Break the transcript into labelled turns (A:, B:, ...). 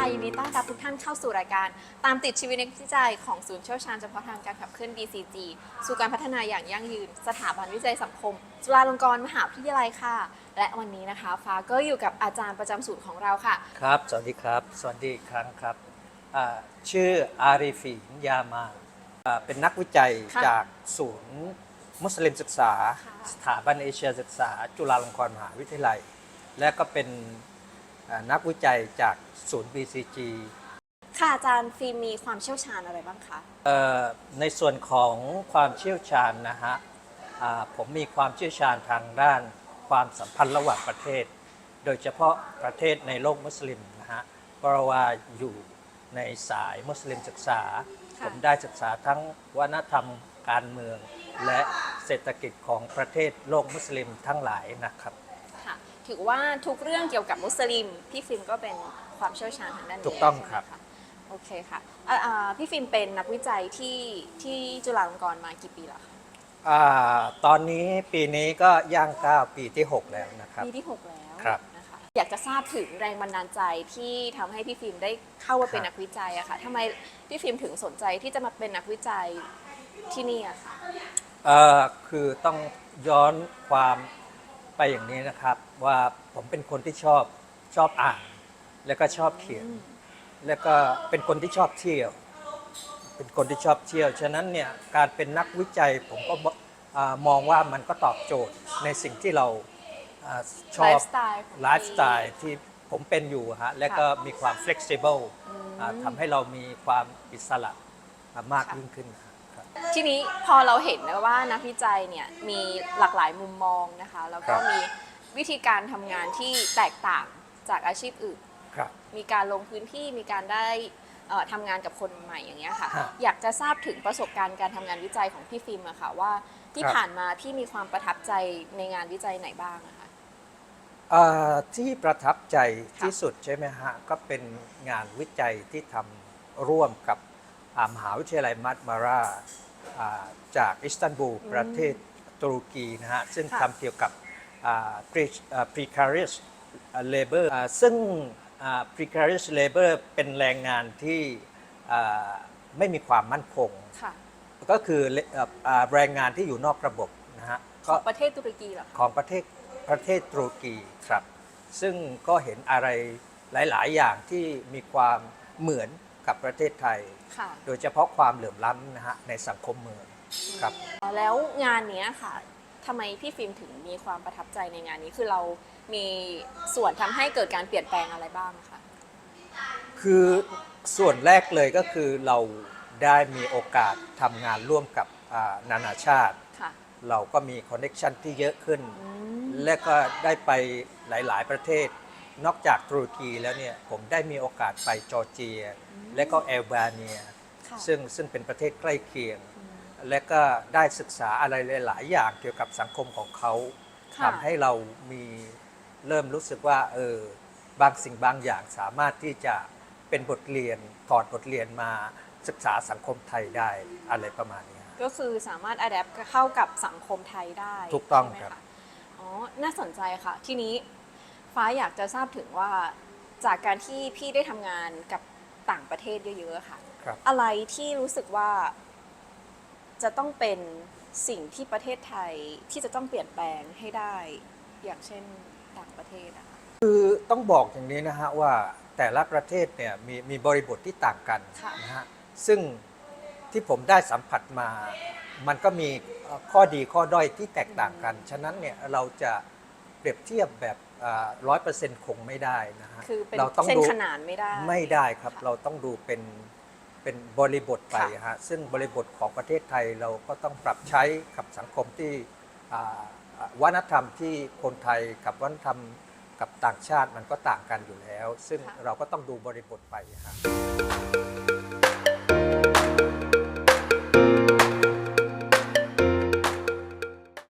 A: เข้าสู่รายการ ตามติดชีวิตในวิจัยของศูนย์เชี่ยวชาญเฉพาะทางการขับเคลื่อน BCG สู่การพัฒนาอย่างยั่งยืน สถาบันวิจัยสังคม จุฬาลงกรณ์มหาวิทยาลัยค่ะ และวันนี้นะคะฟ้าก็อยู่กับอาจารย์ประจำศูนย์ของเราค่ะ
B: ครับ สวัสดีครับ สวัสดีอีกครั้งครับอ่าชื่ออาริฟีนยามาอ่าเป็นนักวิจัย
A: ค่ะ
B: จากศูนย์มุสลิมศึกษา
A: ค่ะ
B: สถาบันเอเชียศึกษา จุฬาลงกรณ์มหาวิทยาลัย และก็เป็นอ่า นักวิจัยจากศูนย์ BCG
A: ค่ะอาจารย์ฟิล์มมีความเชี่ยวชาญอะไรบ้างคะ
B: เอ่อในส่วนของความเชี่ยวชาญนะฮะอ่าผมมีความเชี่ยวชาญทางด้านความสัมพันธ์ระหว่างประเทศ โดยเฉพาะประเทศในโลกมุสลิมนะฮะเพราะว่าอยู่ในสายมุสลิมศึกษา
A: ค่ะ
B: ผมได้ศึกษาทั้งวัฒนธรรมการเมือง และเศรษฐกิจของประเทศโลกมุสลิมทั้งหลายนะครับ
A: ค่ะ ถือว่าทุกเรื่องเกี่ยวกับมุสลิม พี่ฟิล์มก็เป็นความเชี่ยวชาญทางด้านนี้
B: ถูกต้อง
A: ใช่ไหม
B: ครับะ
A: โอเคค่ะอ่าอ่าพี่ฟิล์มเป็นนักวิจัยที่ที่จุฬาลงกรณ์มากี่ปีแล้วคะ
B: อาตอนนี้ปีนี้ก็ย่างก้าวปีที่ 6 แล้วนะครับ
A: ปีที่ 6 แล้ว
B: ครับ
A: นะคะอยากจะทราบถึงแรงบันดาลใจที่ทำให้พี่ฟิล์มได้เข้ามาเป็น
B: ครับ
A: นักวิจัยอะค่ะทำไมพี่ฟิล์มถึงสนใจที่จะมาเป็นนักวิจัยที่นี่อะค่ะ
B: เอ่อคือต้องย้อนความ ไปอย่างนี้นะครับ ว่าผมเป็นคนที่ชอบชอบอ่าน แล้วก็ชอบเขียน แล้วก็เป็นคนที่ชอบเที่ยว เป็นคนที่ชอบเที่ยว ฉะนั้นเนี่ยการเป็นนักวิจัยผมก็บอกอามองว่ามันก็ตอบโจทย์ในสิ่งที่เราอาช
A: ไล
B: อบ
A: ฟ์สไตล์ของ
B: ไลฟ์สไตล์ที่ผมเป็นอยู่ฮะและก็มีความ flexible อ่าทำให้เรามีความอิสระมากยิ่งขึ้นครับ
A: ทีนี้พอเราเห็นนะว่านักวิจัยเนี่ยมีหลากหลายมุมมองนะคะ แล้วก็
B: ครับ
A: มีวิธีการทำงานที่แตกต่างจากอาชีพอื่น
B: ครับ
A: มีการลงพื้นที่มีการได้เอ่อทำงานกับคนใหม่อย่างเงี้ยค่ะ
B: ฮะ
A: อยากจะทราบถึงประสบการณ์การทำงานวิจัยของพี่ฟิล์มอะค่ะ ว่าที่
B: ครับ
A: ผ่านมาพี่มีความประทับใจในงานวิจัยไหนบ้างอะคะ
B: อ่าที่ประทับใจ
A: ค่ะ
B: ที่สุดใช่ไหมฮะ ก็เป็นงานวิจัยที่ทำร่วมกับอ่ามหาวิทยาลัยมัตมาราอ่า จากอิสตันบูลประเทศตุรกีนะฮะซึ่งทำเกี่ยวกับอ่า pre- อ่า precarious labor อ่าซึ่งอ่า precarious labor เป็นแรงงานที่อ่าไม่มีความมั่นคง
A: ค่ะ
B: ก็คือเลเอ่ออ่าแรงงานที่อยู่นอกระบบนะฮะ
A: ข
B: ก็
A: องประเทศตุรกีเหรอคะ
B: ของประเทศประเทศตุรกีครับ ซึ่งก็เห็นอะไรหลาย ๆ อย่างที่มีความเหมือน กับประเทศไทย
A: ค่ะ
B: โดยเฉพาะความเหลื่อมล้ำนะฮะในสังคมเมืองครับ
A: แล้วงานเนี้ยค่ะทำไมพี่ฟิล์มถึงมีความประทับใจในงานนี้คือเรามีส่วนทำให้เกิดการเปลี่ยนแปลงอะไรบ้างคะ
B: คือส่วนแรกเลยก็คือเราได้มีโอกาสทำงานร่วมกับอ่านานาชาติ
A: ค่ะ
B: เราก็มีคอนเน็ชันที่เยอะขึ้น
A: อืม
B: และก็ได้ไปหลาย ๆ ประเทศ นอกจากตุรกีแล้วเนี่ยผมได้มีโอกาสไปจอร์เจีย และก็แอลบาเนีย
A: ค่ะ
B: ซึ่งซึ่งเป็นประเทศใกล้เคียง
A: อืม
B: และก็ได้ศึกษาอะไรหลายๆอย่างเกี่ยวกับสังคมของเขา
A: ค่ะ
B: ทำให้เรามีเริ่มรู้สึกว่าเออบางสิ่งบางอย่างสามารถที่จะเป็นบทเรียนถอดบทเรียนมาศึกษาสังคมไทยได้อะไรประมาณนี้ครับ
A: ก็คือสามารถอัดแอปเข้ากับสังคมไทยได้
B: ถูกต้อง
A: ใช่ไหม
B: ครับะ
A: อ๋อ น่าสนใจค่ะ ทีนี้ ฟ้าอยากจะทราบถึงว่าจากการที่พี่ได้ทำงานกับต่างประเทศเยอะๆค่ะ
B: ครับ
A: อะไรที่รู้สึกว่าจะต้องเป็นสิ่งที่ประเทศไทยที่จะต้องเปลี่ยนแปลงให้ได้ อย่างเช่นต่างประเทศอะค่ะ
B: คือต้องบอกอย่างนี้นะฮะว่าแต่ละประเทศเนี่ยมีมีบริบทที่ต่างกัน
A: ค่ะ นะ
B: นะฮะซึ่งที่ผมได้สัมผัสมา มันก็มีเอ่อข้อดีข้อด้อยที่แตกต่างกัน ฉะนั้นเนี่ยเราจะ เปรียบเทียบแบบร้อยเปอร์เซ็นต์คงไม่ได้นะฮะ
A: คือเป็น
B: เราต้อง
A: เส้น
B: ดู
A: ขนานไม่ได้
B: ไม่ได้ครับ
A: ค่ะ
B: เราต้องดูเป็นเป็นบริบทไป
A: ค่ะ
B: ฮะซึ่งบริบทของประเทศไทยเราก็ต้องปรับใช้กับสังคมที่อ่าอ่าวัฒนธรรมที่คนไทยกับวัฒนธรรมกับต่างชาติมันก็ต่างกันอยู่แล้ว ซึ่งเราก็ต้องดูบริบทไปฮะ